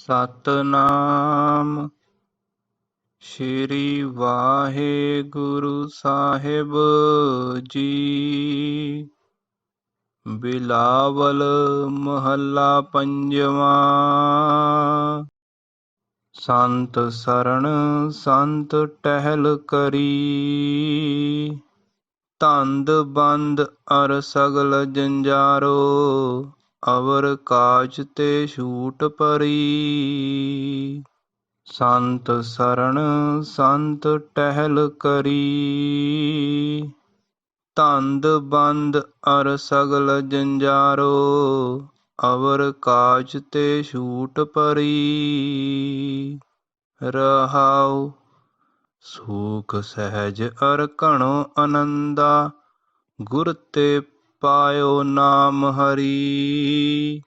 ਸਤਨਾਮ। ਸ਼੍ਰੀ ਵਾਹਿਗੁਰੂ ਸਾਹਿਬ ਜੀ। ਬਿਲਾਵਲ ਮਹੱਲਾ ਪੰਜਵਾਂ। ਸੰਤ ਸਰਣ ਸੰਤ ਟਹਿਲ ਕਰੀ। ਧੰਦ ਬੰਦ ਅਰ ਸਗਲ ਜੰਜਾਰੋ। ਅਵਰ ਕਾਜ ਤੇ ਛੂਟ ਪਰੀ। ਸੰਤ ਸਰਣ ਸੰਤ ਟਹਿਲ ਕਰੀ। ਧੰਦ ਬੰਦ ਅਰ ਸਗਲ ਜੰਜਾਰੋ। ਅਵਰ ਕਾਜ ਤੇ ਛੂਟ ਪਰੀ। ਰਹਾਉ ਸੂਖ ਸਹਿਜ ਅਰ ਘਣੋ ਆਨੰਦਾ ਗੁਰ ਤੇ ਪਾਇਓ ਨਾਮ ਹਰੀ।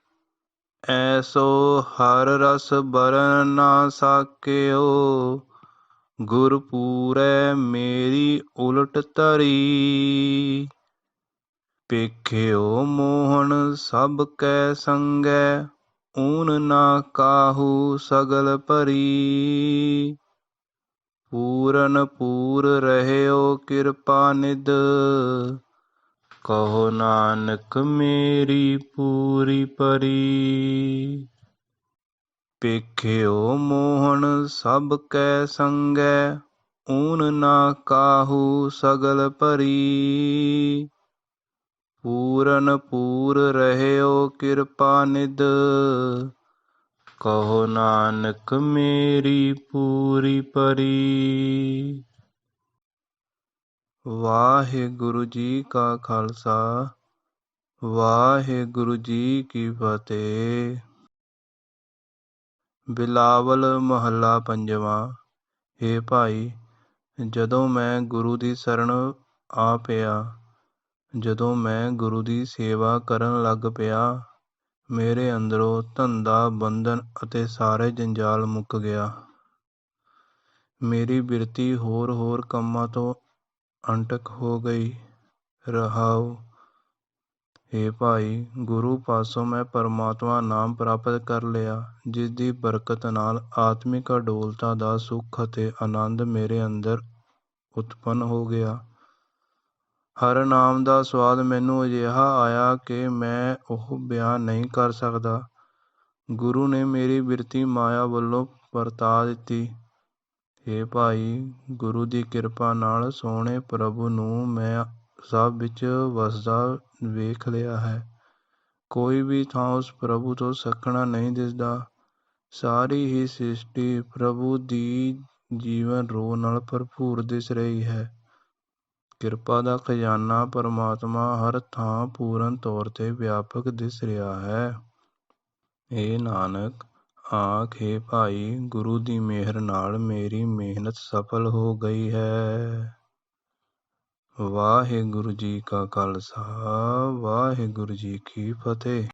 ਐਸੋ ਹਰ ਰਸ ਬਰਨ ਨਾ ਸਾਕਿਓ। ਗੁਰ ਪੂਰੈ ਮੇਰੀ ਉਲਟ ਤਰੀ ਪੇਖਿਓ ਮੋਹਨ ਸਭ ਕੈ ਸੰਗੈ, ਊਨ ਨਾ ਕਾਹੂ ਸਗਲ ਭਰੀ। ਪੂਰਨ ਪੂਰ ਰਹਿਓ ਕਿਰਪਾ ਨਿਦ ਕਹੋ ਨਾਨਕ ਮੇਰੀ ਪੂਰੀ ਪਰੀ। ਪੇਖਿਓ ਮੋਹਨ ਸਭ ਕੈ ਸੰਗੈ, ਊਨ ਨਾ ਕਾਹੂ ਸਗਲ ਪਰੀ। ਪੂਰਨ ਪੂਰ ਰਹਿਓ ਕਿਰਪਾ ਨਿਦ ਕਹੋ ਨਾਨਕ ਮੇਰੀ ਪੂਰੀ ਪਰੀ। ਵਾਹਿਗੁਰੂ ਜੀ ਕਾ ਖਾਲਸਾ, ਵਾਹਿਗੁਰੂ ਜੀ ਕੀ ਫਤਿਹ। ਬਿਲਾਵਲ ਮਹੱਲਾ ਪੰਜਵਾਂ ਏ ਭਾਈ, ਜਦੋਂ ਮੈਂ ਗੁਰੂ ਦੀ ਸ਼ਰਨ ਆ ਪਿਆ, ਜਦੋਂ ਮੈਂ ਗੁਰੂ ਦੀ ਸੇਵਾ ਕਰਨ ਲੱਗ ਪਿਆ, ਮੇਰੇ ਅੰਦਰੋਂ ਧੰਦਾ, ਬੰਧਨ ਅਤੇ ਸਾਰੇ ਜੰਜਾਲ ਮੁੱਕ ਗਿਆ। ਮੇਰੀ ਬਿਰਤੀ ਹੋਰ ਹੋਰ ਕੰਮਾਂ ਤੋਂ ਅੰਟਕ ਹੋ ਗਈ। ਰਹਾਉ ਏ ਭਾਈ, ਗੁਰੂ ਪਾਸੋਂ ਮੈਂ ਪਰਮਾਤਮਾ ਨਾਮ ਪ੍ਰਾਪਤ ਕਰ ਲਿਆ, ਜਿਸ ਦੀ ਬਰਕਤ ਨਾਲ ਆਤਮਿਕ ਅਡੋਲਤਾ ਦਾ ਸੁੱਖ ਅਤੇ ਆਨੰਦ ਮੇਰੇ ਅੰਦਰ ਉਤਪੰਨ ਹੋ ਗਿਆ। ਹਰ ਨਾਮ ਦਾ ਸਵਾਦ ਮੈਨੂੰ ਅਜਿਹਾ ਆਇਆ ਕਿ ਮੈਂ ਉਹ ਬਿਆਨ ਨਹੀਂ ਕਰ ਸਕਦਾ। ਗੁਰੂ ਨੇ ਮੇਰੀ ਬਿਰਤੀ ਮਾਇਆ ਵੱਲੋਂ ਪਰਤਾ ਦਿੱਤੀ। ਏ ਭਾਈ, ਗੁਰੂ ਦੀ ਕਿਰਪਾ ਨਾਲ ਸੋਹਣੇ ਪ੍ਰਭੂ ਨੂੰ ਮੈਂ ਸਭ ਵਿੱਚ ਵਸਦਾ ਵੇਖ ਲਿਆ ਹੈ। ਕੋਈ ਵੀ ਥਾਂ ਉਸ ਪ੍ਰਭੂ ਤੋਂ ਸਖਣਾ ਨਹੀਂ ਦਿਸਦਾ। ਸਾਰੀ ਹੀ ਸ੍ਰਿਸ਼ਟੀ ਪ੍ਰਭੂ ਦੀ ਜੀਵਨ ਰੋਹ ਨਾਲ ਭਰਪੂਰ ਦਿਸ ਰਹੀ ਹੈ। ਕਿਰਪਾ ਦਾ ਖਜ਼ਾਨਾ ਪਰਮਾਤਮਾ ਹਰ ਥਾਂ ਪੂਰਨ ਤੌਰ ਤੇ ਵਿਆਪਕ ਦਿਸ ਰਿਹਾ ਹੈ। ਏ ਨਾਨਕ ਆਖੇ ਭਾਈ, ਗੁਰੂ ਦੀ ਮਿਹਰ ਨਾਲ ਮੇਰੀ ਮਿਹਨਤ ਸਫਲ ਹੋ ਗਈ ਹੈ। ਵਾਹਿਗੁਰੂ ਜੀ ਕਾ ਖਾਲਸਾ, ਵਾਹਿਗੁਰੂ ਜੀ ਕੀ ਫਤਿਹ।